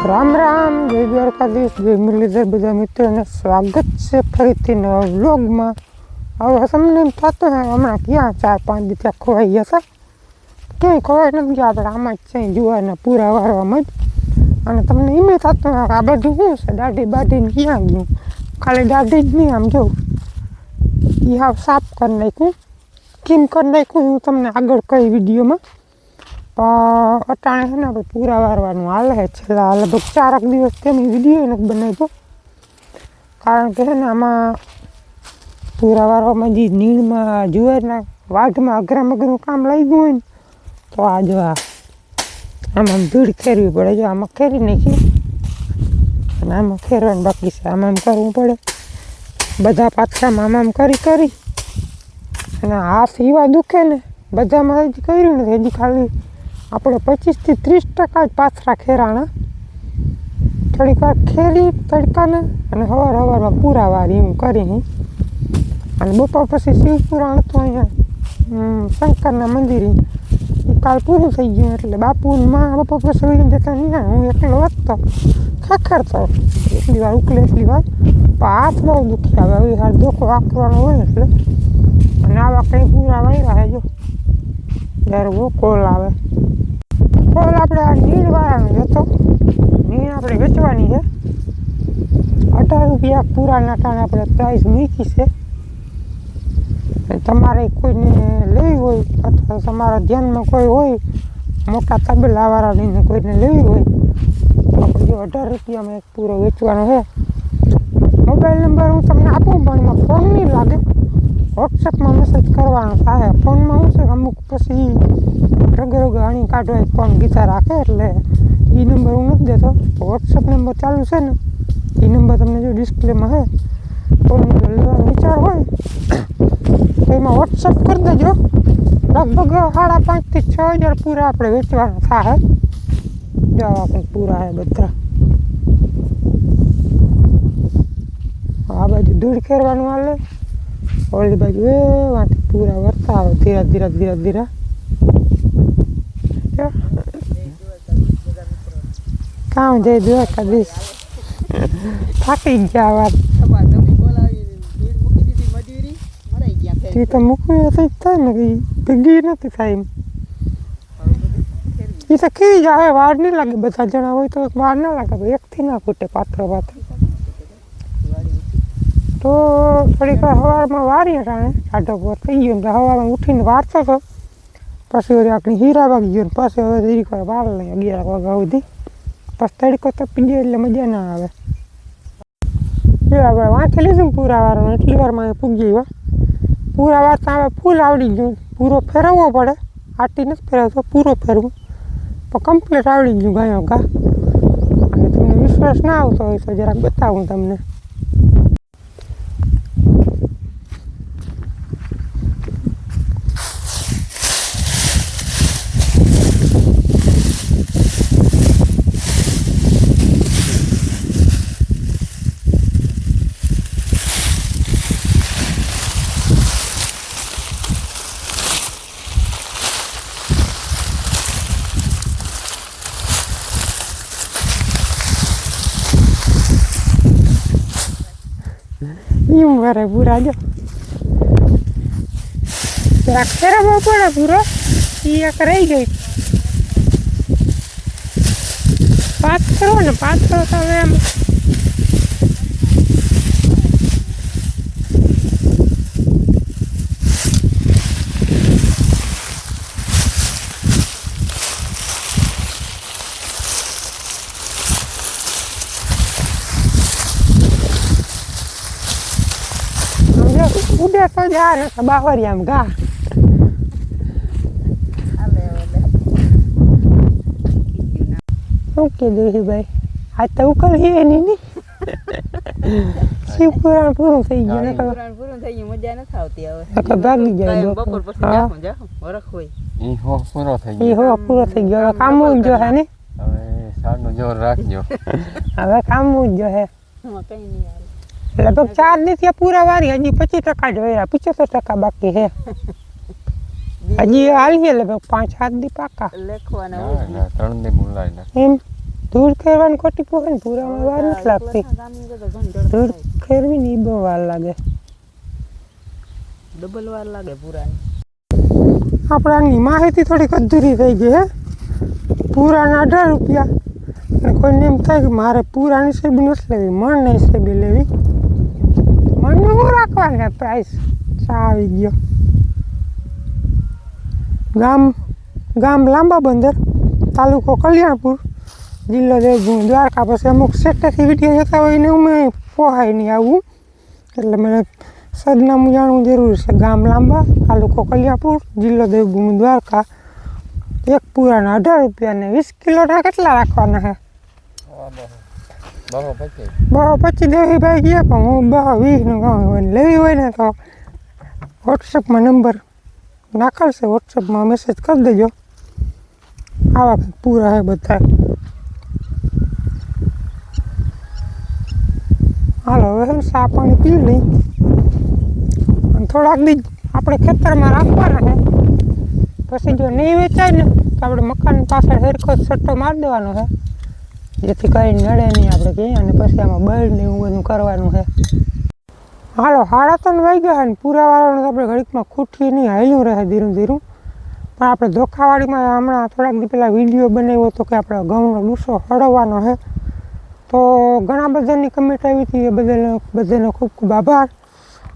રામ રામ, જય દ્વારકાધીશ, જય મુરલીધર, બધા મિત્રોને સ્વાગત છે ફરીથી નવા વ્લોગમાં. હવે તમને એમ થતું હે હમણાં ક્યાં ચાર પાંચ દી ત્યાં ખોવાઈ ગયા હતા ક્યાંય ખોવાઈ નથી ગયા આપણે આમાં જ છે, જુવારના પૂરા વારવામાં જ. અને તમને એમ થતું હે કે આ બધું શું છે? દાઢી બાઢીને ક્યાં ગયું? ખાલી દાઢી જ નહીં, આમ જોઉં એ હાવ સાફ કરી નાખ્યું. કેમ કરી નાખ્યું હું તમને આગળ કઈ વિડીયોમાં પણ અટાણે છે ને આપણે પૂરા વારવાનું હાલે છે. છેલ્લા લગભગ ચારક દિવસ તેની વીડિયો નથી બનાવ્યો. કારણ કે છે ને આમાં પૂરા વારવામાં જે નીણમાં, જુવારના વાઢમાં અઘરામ અઘરું કામ લાગ્યું હોય ને, તો આ જો આમ ભીડ ખેરવી પડે. જો આમાં ખેરી નાખી અને આમાં ખેરવાનું બાકી છે. આમ કરવું પડે. બધા આમ આમ કરી કરી અને હાથ એવા દુખે ને, બધામાં હજી કર્યું નથી. હજી ખાલી આપણે પચીસથી ત્રીસ ટકા જ પાથરા ખેરાણા. થોડીક વાર ખેરી તડકાને અને હવાર હવારમાં પૂરા એમ કરી અને બપોર પછી શિવપુરાણ હતું અહીંયા શંકરના મંદિરે. કાલ પૂરું થઈ ગયું એટલે બાપુમાં બપોર પછી વળી જતા નહીં હું એકલો વધતો ખેખરતો એટલી વાર ઉકલે, એટલી વાર. પણ હાથ બહુ દુખી આવે હવે હાથ ધોકો વાપરવાનો હોય એટલે. અને આવા કંઈ પૂરા વાયરા જો. જ્યારે બહુ કોલ આવે. કોલ આપણે આ નીણવાળાનો હતો. નીણ આપણે વેચવાની છે. અઢાર રૂપિયા પૂરા નાટાને આપણે પ્રાઇસ મૂકી છે. તમારે કોઈને લેવી હોય અથવા તમારા ધ્યાનમાં કોઈ હોય, મોટા તબલાવાળા લઈને કોઈને લેવી હોય, તો આપણે અઢાર રૂપિયામાં એક પૂરો વેચવાનો છે. મોબાઈલ નંબર હું તમને આપું, પણ એમાં ફોન નહીં લાગે. વોટ્સએપમાં મેસેજ કરવાનો થાય, ફોનમાં શું છે કે અમુક પછી રગે રગે અણી કાઢો એક ફોન ગીતા રાખે એટલે એ નંબર હું નથી દેતો. વોટ્સએપ નંબર ચાલુ છે ને એ નંબર તમને જો ડિસ્પ્લેમાં હે ફોન નંબર લેવાનો વિચાર હોય, તો એમાં વોટ્સએપ કરી દેજો. લગભગ સાડા પાંચથી છ હજાર પૂરા આપણે વેચવાના થાય. જો આવા કંઈક પૂરા હે બધા. આ બાજુ દૂર ખેરવાનું હાલે. ઓલી બાજુ એ વાંથી પૂરા વરતા આવે ધીરા ધીરા ધીરા ધીરા. કામ જય દ્વારકાધીશ થાકી ગયા વાત તે. તો મૂકવી નથી થાય ને કે ઈ ભેગી નથી થાય એમ. એ તો ખીરી જાય વાર નહીં લાગે બધા જણા હોય તો વાર ના લાગે એકથી ના પાથરો વાળી ઉઠી. તો થોડીક વાર સવારમાં વારીએ ટાણે સાઢો પર થઈ ગયો ને સવારમાં ઉઠીને વારતો હતો પછી વળી આપણી હીરા વાગી ગયો પછી હવે થોડીક વાર વાર લઈ અગિયાર વાગ્યા સુધી. પછી તડકો તપી ગયો એટલે મજા ના આવે. એ આપણે વાંચી ને પૂરા વારનું એટલી વારમાં પૂગી ગયો પૂરા વારતા હવે ફૂલ આવડી ગયું. પૂરો ફેરવવો પડે. આટી નથી ફેરવતો, પૂરો ફેરવું. પણ કમ્પ્લીટ આવડી ગયું ગાયો ગા. તમને વિશ્વાસ ના આવતો હોય તો જરાક બતાવું તમને. ઈ ભૂરા જો. જરાક ફેરવવો પડે ભૂરો. એ એક રહી ગઈ. પાછળ ને પાછળ તો એમ બાવરિયામ ગા હાલે શું કીધું છે ભાઈ? આ તો ઉકળી એની ની. શિવ પુરાણ પૂરું થઈ ગયું ને પુરાણ પૂરું થઈ ગયું મજા નથી આવતી હવે. ભાગી જાય બપોર પછી હા. જાહું જાહું વરખ હોય. ઈ હો પૂરો થઈ એ ગયો. હો પૂરો થઈ ગયો. હવે જ જો હે ને. હવે જોર રાખજો. હવે કામ જ જો હે. નહીં લગભગ ચાર દી ત્યાં પૂરા વારી હજી પચીસ ટકા જ રહ્યા પંચોતેર ટકા બાકી હે હજી હાલીએ લગભગ પાંચ સાત દી પાકા. લખવાના ના હોય ના? ત્રણ દી બોલાય ના. એમ? ધૂળ ખેરવાની ખોટી પોહે ને પૂરામાં વાર નથી લાગતી. ગામની કરતા ઘણી ઝડપ ધૂળ થાય. ખેરવી ને ઈ બહુ વાર લાગે. ડબલ વાર લાગે પૂરાની. આપણે આની માહિતી થોડીક અધૂરી થઈ ગઈ હે. પૂરાના અઢાર રૂપિયા. અને કોઈને એમ થાય કે મારે પૂરાની સેબી નથી લેવી મણની સેબી લેવી. મણનું શું રાખવાની પ્રાઇસ ચા આવી ગયો. ગામ ગામ લાંબા બંદર, તાલુકો કલ્યાણપુર, જિલ્લો દેવભૂમિ, દ્વારકા, પછી અમુક સેટેથી વીડિયો જતા હોય ને અમે પોહાય નહીં આવું. એટલે મને સરનામું જાણવું જરૂરી છે. ગામ લાંબા, તાલુકો કલ્યાણપુર, જિલ્લો દેવભૂમિ, દ્વારકા. એક પૂરાના અઢાર રૂપિયા ને વીસ કિલોના કેટલા રાખવાના છે? બહો પછી બહો પચીસ દેવી ભાઈ ગયા, પણ હું બહો વીસનું કહું હોય લેવી હોય ને તો વોટ્સઅપમાં નંબર નાખેલ વોટ્સઅપમાં મેસેજ કરી દેજો. આવા કંઈક પૂરા છે બધા. હાલો, હવે ચા પી લઈ. અને થોડાક દી આપણે ખેતરમાં રાખવાના છે પછી જો નહીં વેચાય ને, તો આપણે મકાન પાછળ હેરખો સટ્ટો મારી દેવાનો છે જેથી કંઈ નડે નહીં આપણે કહીએ અને પછી આમાં બળ ને એવું બધું કરવાનું છે. હાલો સાડા ત્રણ વાગ્યા છે ને. પૂરા વાળાનું તો આપણે ઘડીકમાં ખૂટી નહીં, હાલ્યું રહે ધીરું ધીરું. પણ આપણે ધોખાવાળીમાં હમણાં થોડાક દી પહેલાં વીડિયો બનાવ્યો હતો કે આપણે ઘઉંનો ડૂસો હળવવાનો છે. તો ઘણા બધાની કમેન્ટ આવી હતી, એ બદલ બધાનો ખૂબ ખૂબ આભાર.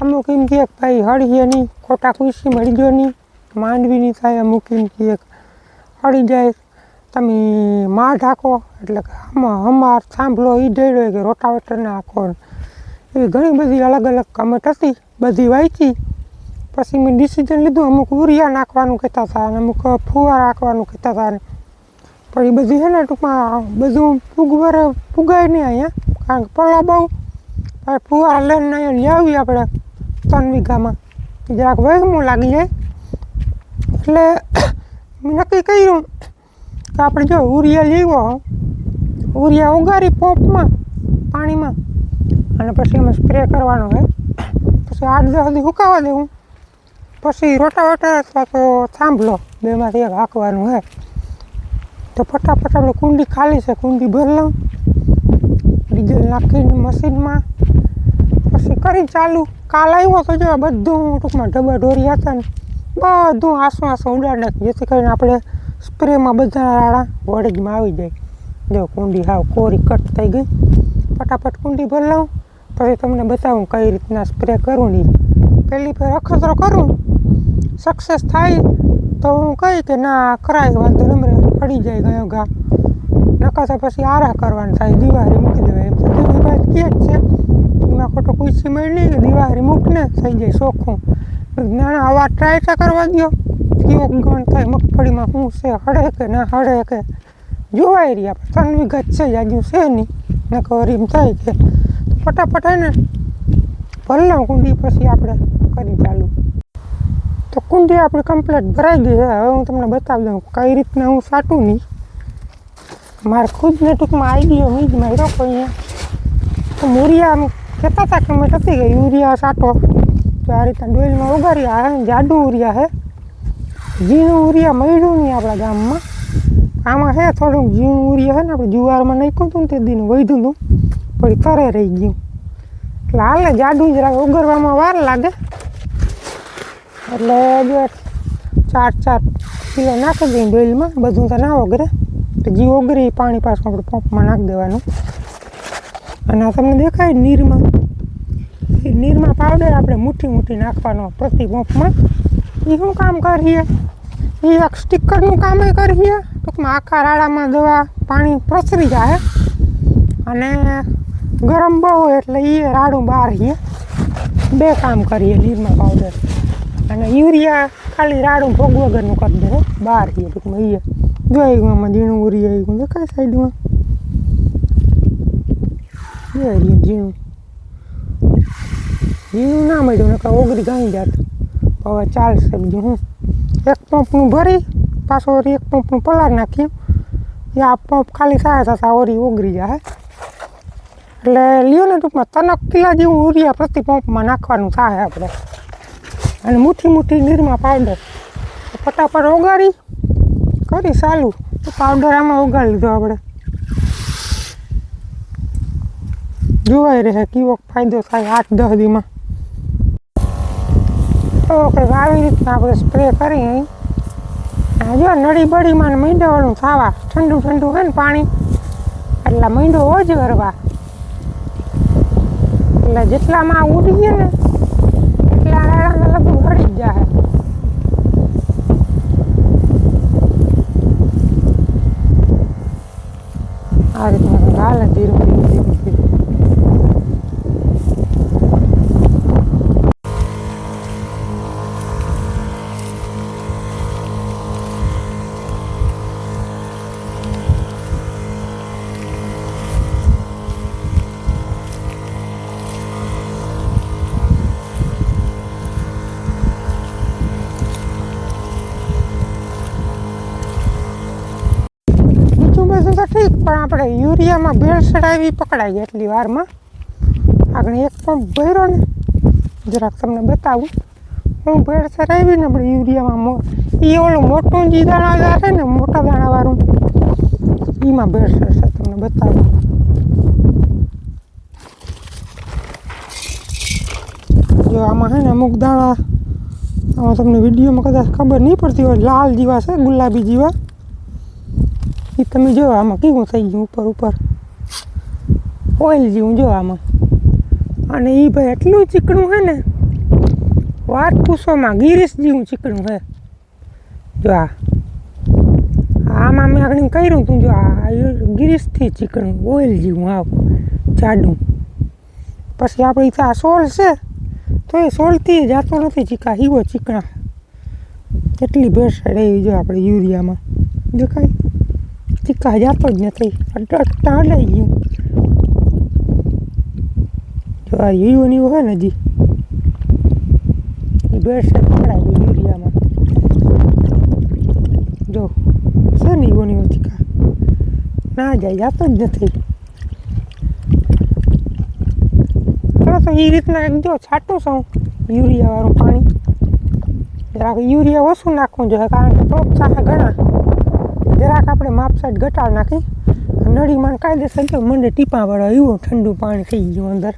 અમુક એમ કહે કે ભાઈ હળીએ નહીં ખોટા ખુશી મળી ગયો નહીં. માંડવી નહીં થાય, અમુક એમ કહે એક હળી જાય. તમે માં ઢાંકો, એટલે કે અમાર સાંભળો એ ડેડો કે રોટાવેટર નાખો એવી ઘણી બધી અલગ અલગ કમેન્ટ હતી, બધી વાંચી પછી મેં ડિસિઝન લીધું, અમુક ઉરિયા નાખવાનું કહેતા હતા અને અમુક ફુવા રાખવાનું કહેતા હતા. પણ એ બધી છે ને ટૂંકમાં બધું ફૂગવરે, ફૂગાય નહીં અહીંયા, કારણ કે પલા બહુ. ફુવારા લઈને અહીંયા લઈ આપણે, ત્રણ વીઘામાં. જરાક વહેમું લાગી જાય. એટલે મેં નક્કી કર્યું કે આપણે જો ઉરિયા લેવો ઉરિયા ઉગારી પોપમાં, પાણીમાં. અને પછી એમાં સ્પ્રે કરવાનો હોય. પછી આઠ દસ સુધી સુકાવા દેવું. પછી રોટાવેટર અથવા તો થાંભલો, બેમાંથી એક હાંકવાનું હોય. તો ફટાફટ આપણે કુંડી ખાલી છે, કુંડી ભરી લઉં. ડીઝલ નાખીને મશીનમાં. પછી કરી ચાલુ. કાલ આવ્યો તો જો બધું ટૂંકમાં ડબ્બા ઢોરી હતા ને, બધું આસું આસું ઉડાડી નાખ્યું. જેથી કરીને આપણે સ્પ્રેમાં બધા આડા વળગમાં આવી જાય. જો કુંડી હાવ કોરી કટ થઈ ગઈ. ફટાફટ કુંડી ભરી લઉં પછી તમને બતાવું કઈ રીતના સ્પ્રે કરું નહીં પહેલી ફેર અખતરો કરું. સક્સેસ થાય તો હું કહી કે ના કરાય, વાંધો નમરે પડી જાય ગયો ઘા નકા તો પછી આરા કરવાનું થાય, દિવાળી મૂકી દેવાય. એમ તો વાત કહે જ છે. એમાં ખોટો પૂછી મળી કે દિવાળી મૂકને, થઈ જાય, શોખું. ના ના આવા ટ્રાય તો કરવા દો કેવો ગણ થાય મગફળીમાં શું છે, હળે કે ના હળે કે? જોવાય રહ્યા ત્રણ જ છે જાજુ છે નહીં. નકર એમ થાય કે? ફટાફટ હે ને ભરી લઉં કુંડી પછી આપણે કરી ચાલુ. તો કુંડી આપણે કમ્પ્લીટ ભરાઈ ગઈ હવે હું તમને બતાવી દઉં કઈ રીતના હું સાટું નહીં. મારે ખુદને ટૂંકમાં આવી ગયો મીજ માર્યો કોઈ તો મૂરિયા આમ કહેતા હતા કે મેં થતી ગઈ, યુરિયા સાટો. તો આ રીતના ડોઈલમાં ઉગાડી આ હે ને જાડું ઉરિયા હે. ઝીણું ઉરિયા મળ્યું નહીં આપણા ગામમાં. આમાં હે થોડુંક ઝીણું ઉરિયા હે ને, આપણે જુવારમાં નાખ્યું હતું ને તે દીનું વધ્યું હતું. પણ તરે રહી ગયું. એટલે હાલે જાડું જરાક ઉગરવામાં વાર લાગે. એટલે જો ચાર ચાર કિલો નાખી દઈએ ડોઈલમાં બધું તો ના ઓગરે. તો જે ઓગરે પાણી પાછું આપણે પંપમાં નાખી દેવાનું. અને આ તમને દેખાય નીરમાં. નીરમાં પાવડર આપણે મુઠ્ઠી મુઠ્ઠી નાખવાનો પ્રતિ પંપમાં. એ શું કામ કરીએ? એ એક સ્ટીકરનું કામ કરીએ. ટૂંકમાં આખા રાડામાં દવા, પાણી પ્રસરી જાય. અને ગરમ બહુ હોય એટલે એ રાડું બહાર રહીએ બે કામ કરીએ લીરમાં પાવડર અને યુરિયા ખાલી રાડું ભોગ વગરનું કરી દે. બહાર રહીએ ટૂંકમાં એ જોઈ આમાં ઝીણું ઉરી આવી ગયું દેખાય સાઈડમાં? ઝીણું. ઝીણું ના મળ્યું, નકર ઓગળી ગાઈ જાત. હવે ચાલશે બીજું હું. એક પંપનું ભરી, પાછો વળી એક પંપનું પલાર નાખ્યું. એ આ પંપ ખાલી સારા સાસા ઓરી ઓગરી જાય એટલે લ્યોને ટૂંકમાં તનક કિલા જેવું યુરિયા પ્રતિ પંપમાં નાખવાનું થાય આપણે. અને મુઠ્ઠી મુઠ્ઠી નીરમાં પાવડર ફટાફટ ઓગાડી કરી ચાલુ. તો પાવડર આમાં ઓગાળી લીધો આપણે. જોવાઈ રહે કેવો ફાયદો થાય આઠ દસ દીમાં. તો કંઈક આવી રીતના આપણે સ્પ્રે કરી જો નળી બળીમાં મીંડાવાળું ખાવા, ઠંડુ ઠંડુ હોય ને પાણી, એટલે મીંડો ઓજ કરવા એટલે જેટલામાં ઉડી ગયા ને, એટલા નાણાં લગભગ હળી જ જાય આ રીતના હાલ ધીરે ધીરે ધીરે બીજું બધું તો ઠીક પણ આપણે યુરિયામાં ભેળ પકડાઈ ગઈ એટલી વારમાં. આગળ એક પંપ ભર્યો ને, જરાક તમને બતાવું. હું ભેળ આવી ને આપણે યુરિયામાં એ ઓલું મોટું જે દાણાદાર છે ને, મોટા દાણાવાળું એમાં ભેળ છે તમને બતાવું. જો આમાં છે ને અમુક દાણા, આમાં તમને વિડીયોમાં કદાચ ખબર નહીં પડતી હોય, લાલ જીવા છે, ગુલાબી જેવા. એ તમે જો આમાં કેવું થઈ ગયું ઉપર ઉપર? ઓઇલ જેવું જો આમાં. અને એ ભાઈ એટલું ચીકણું છે ને, વાત પૂછોમાં ગિરીશ જેવું ચીકણું છે જો આ. આમાં મેં આગળ કર્યું તું, જો આ ગિરીશથી ચીકણું ઓઇલ જેવું આવ, જાડું. પછી આપણે ત્યાં સોલ છે, તો એ સોલથી જાતો નથી ચીકા હીવો ચીકણા. કેટલી ભેળસેળ એવી જો આપણે યુરિયામાં. જો જાતો જ નથી અડાઈ ગયું જો આ યુવાની હોય ને હજી એ બેડશીટ પકડાઈ ગઈ યુરિયામાં જો છે ને યુવાની ચીકા ના જાય જાતો જ નથી તો એ રીતના જો છાંટું છું યુરિયાવાળું પાણી જરાક યુરિયા ઓછું નાખવું જોઈએ કારણ કે ટોપ થાય ઘણા જરાક આપણે માપસાટ ઘટાડ નાખી. નળીમાં કાયદેસર જો મંડે ટીપા વળે એવું ઠંડુ પાણી થઈ ગયું અંદર.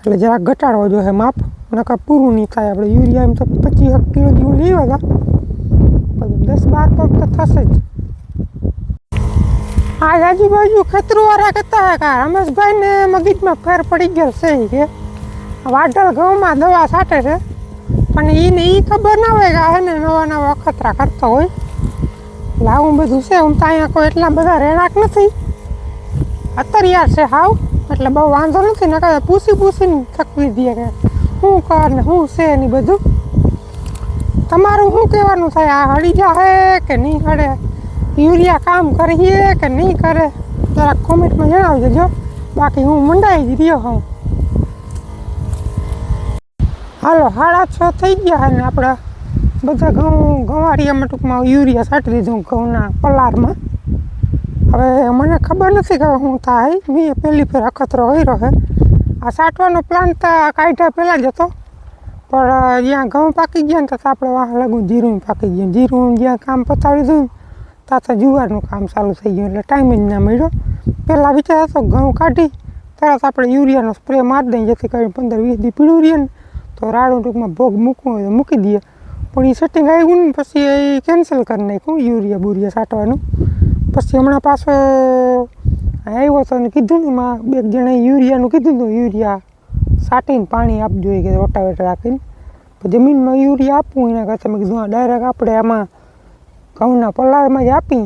એટલે જરાક ઘટાડવો જોઈએ માપ, નકર પૂરું નહીં થાય. આપણે યુરિયા એમ તો પચીસ કિલો જેવું લેવા હતા પણ દસ બાર પગ તો થશે જ. આ આજુબાજુ ખેતરોવાળા કહેતા હે કે રમેશભાઈને મગજમાં ફેર પડી ગયો છે કે. વાઢળ ઘઉંમાં દવા છાંટે છે. પણ એને એ ખબર ના હોય કે આ ને નવા નવા અખતરા કરતો હોય. હું બધું છે, હું તો અહીંયા કોઈ એટલા બધા રહેણાંક નથી. અત્યાર છે હાવ, એટલે બહુ વાંધો નથી ને કાંઈ પૂછી પૂછીને થકવી દે કે શું કર ને શું છે ને બધું. તમારું શું કહેવાનું થાય? આ હળી જાહે કે નહીં હળે? યુરિયા કામ કરીએ કે નહીં કરે? જરાક કોમેન્ટમાં જણાવી દેજો બાકી હું મંડાઈ જ રહ્યો હું હાલો સાડા છ થઈ ગયા ને આપણે બધા ઘઉં, ગંવારિયામાં ટૂંકમાં યુરિયા છાંટી દીધું ઘઉંના પલારમાં હવે મને ખબર નથી કે હું થાય. મેં પહેલી ફેર અખતરો કર્યો છે. આ છાંટવાનો પ્લાન તો કાઢ્યા પહેલાં જ હતો. પણ જ્યાં ઘઉં પાકી ગયા ને તો આપણે વાહ લગું જીરું પાકી ગયું. જીરું જ્યાં કામ પતાવી દીધું ત્યાં તો જુવારનું કામ ચાલુ થઈ ગયું. એટલે ટાઈમ જ ના મળ્યો. પહેલાં વિચાર હતો ઘઉં કાઢી, તરત આપણે યુરિયાનો સ્પ્રે મારી દઈએ જેથી કરીને પંદર વીસ દી પીળું રહીએ ને તો રાડું ટૂંકમાં ભોગ મૂકવું હોય તો મૂકી દઈએ. પણ એ સેટિંગ આવ્યું ને પછી એ કેન્સલ કરી નાખ્યું યુરિયા બુરિયા છાંટવાનું. પછી હમણાં પાછો આવ્યો હતો ને કીધું ને એમાં બે જણાએ યુરિયાનું કીધું હતું યુરિયા છાંટીને પાણી આપજો એ કે રોટાવેટર રાખીને. જમીનમાં યુરિયા આપવું, એના કરતાં મેં કીધું ડાયરેક્ટ આપણે આમાં ઘઉંના પલાળમાં જ આપી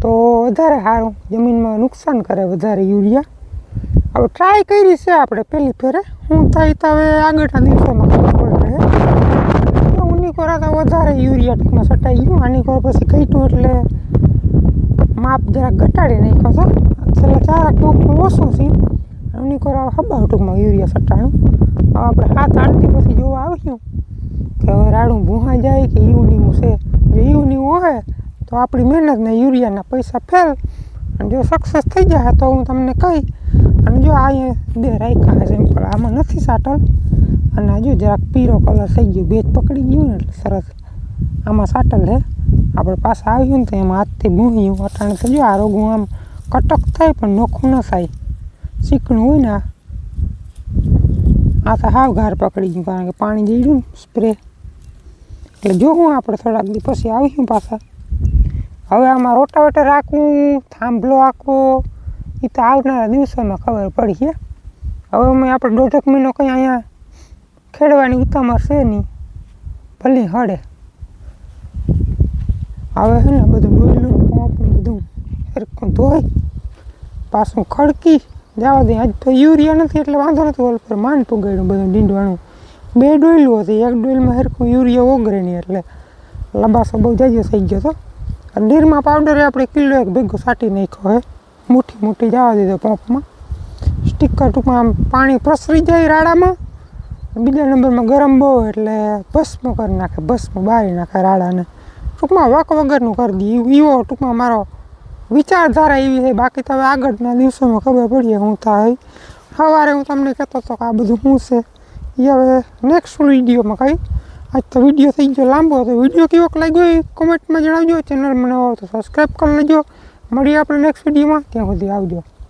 તો વધારે સારું, જમીનમાં નુકસાન કરે વધારે યુરિયા. હવે ટ્રાય કરી છે આપણે પહેલી ફેરે. હું થાય તો હવે આગળના દિવસોમાં ખબર પડે. ઉની કોરા તો વધારે યુરિયા ટૂંકમાં સટાઈ ગયું. આની કોર પછી ઘટ્યું એટલે માપ જરાક ઘટાડી નાખ્યો છો. છેલ્લા ચાર ટૂંકમાં ઓછું છે. એમની કોરા હબાવ ટૂંકમાં યુરિયા સટાણું. આપણે હાથ આઠથી પછી જોવા આવ્યું કે હવે રાડું ભૂહા જાય કે એવું છે. જો એવું હોય તો આપણી મહેનતને યુરિયાના પૈસા ફેલ. અને જો સક્સેસ થઈ જાય તો હું તમને કહી અને જો આ બે રાખ્યા સિમ્પલ આમાં નથી સાટલ. અને હજુ જરાક પીળો કલર થઈ ગયો. ભેજ પકડી ગયું ને એટલે સરસ. આમાં સાટલ છે આપણે પાસે આવ્યું ને તો એમાં હાથથી ભૂંહ્યું અટાણે તો જો આ રોગું આમ કટક થાય પણ નોખું ન થાય. ચીકણું હોય ને આ. તો હાવ ઘાર પકડી ગયું. કારણ કે પાણી જઈડ્યું સ્પ્રે એટલે જોવું આપણે થોડાક દી પછી આવીશું પાછા. હવે આમાં રોટાવેટર રાખવું થાંભલો આખવો એ તો આવનારા દિવસોમાં ખબર પડી છે હવે અમે આપણે દોઢેક મહિનો કંઈ અહીંયા ખેડવાની ઉતામળ છે નહીં. ભલે હળે હવે છે ને બધું ડોયલું પોપ ને બધું હરખું ધોઈ, પાછું ખડકી, જવા દે. આજ તો યુરિયા નથી એટલે વાંધો નથી. ઓલ પર માન પુગાડ્યું બધું ડીંડવાનું. બે ડોયલું હતી. એક ડોયલમાં હરખું યુરિયા ઓગરે નહીં એટલે લબાસો બહુ જાજો થઈ ગયો હતો અને નીરમાં પાવડર આપણે કિલો એક ભેગો સાટી નાખ્યો હે. મુઠ્ઠી મુઠ્ઠી જવા દીધો પંપમાં. સ્ટીકર ટૂંકમાં આમ પાણી પ્રસરી જાય રાડામાં. બીજા નંબરમાં ગરમ બહુ એટલે ભસ્મ કરી નાખે, ભસ્મ બારી નાખે રાડાને ટૂંકમાં વક વગરનું કરી દે. એવો ટૂંકમાં મારો વિચારધારા એવી છે. બાકી તો હવે આગળના દિવસોમાં ખબર પડીએ હું થાય. સવારે હું તમને કહેતો હતો કે આ બધું શું છે? એ હવે નેક્સ્ટ વિડીયોમાં કહી આજ તો વીડિયો થઈ ગયો લાંબો તો વીડિયો કેવોક લાગ્યો એ કોમેન્ટમાં જણાવજો. ચેનલ મને હોય તો સબસ્ક્રાઈબ કરી લેજો. મળીએ આપણે નેક્સ્ટ વિડીયોમાં. ત્યાં સુધી આવજો.